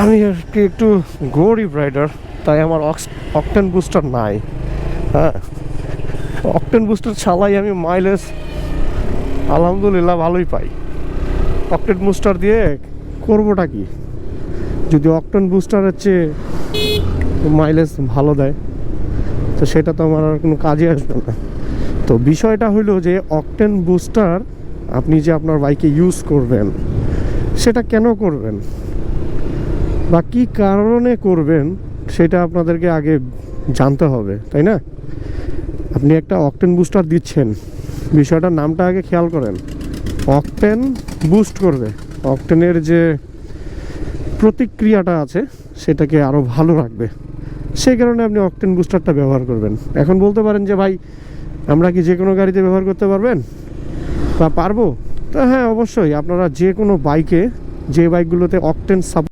আমি আর কি একটু গরিব রাইডার তাই আমার অক্স অকটেন বুস্টার নাই। হ্যাঁ অকটেন বুস্টার ছাড়াই আমি মাইলেজ আলহামদুলিল্লাহ ভালোই পাই। অকটেন বুস্টার দিয়ে করবোটা কি? যদি অকটেন বুস্টারের চেয়ে মাইলেজ ভালো দেয়, তো সেটা তো আমার আর কোনো কাজে আসবে না। তো বিষয়টা হলো যে অকটেন বুস্টার আপনি যে আপনার বাইকে ইউজ করবেন, সেটা কেন করবেন? বা কী কারণে করবেন সেটা আপনাদেরকে আগে জানতে হবে, তাই না? আপনি একটা অকটেন বুস্টার দিচ্ছেন, বিষয়টার নামটা আগে খেয়াল করেন। অকটেন বুস্ট করবে, অকটেনের যে প্রতিক্রিয়াটা আছে সেটাকে আরও ভালো রাখবে। সেই কারণে আপনি অকটেন বুস্টারটা ব্যবহার করবেন। এখন বলতে পারেন যে, ভাই, আমরা কি যে কোনো গাড়িতে ব্যবহার করতে পারবেন? বা, পারব? তো হ্যাঁ অবশ্যই। আপনারা যে কোনো বাইকে যে বাইকগুলোতে অকটেন সাপ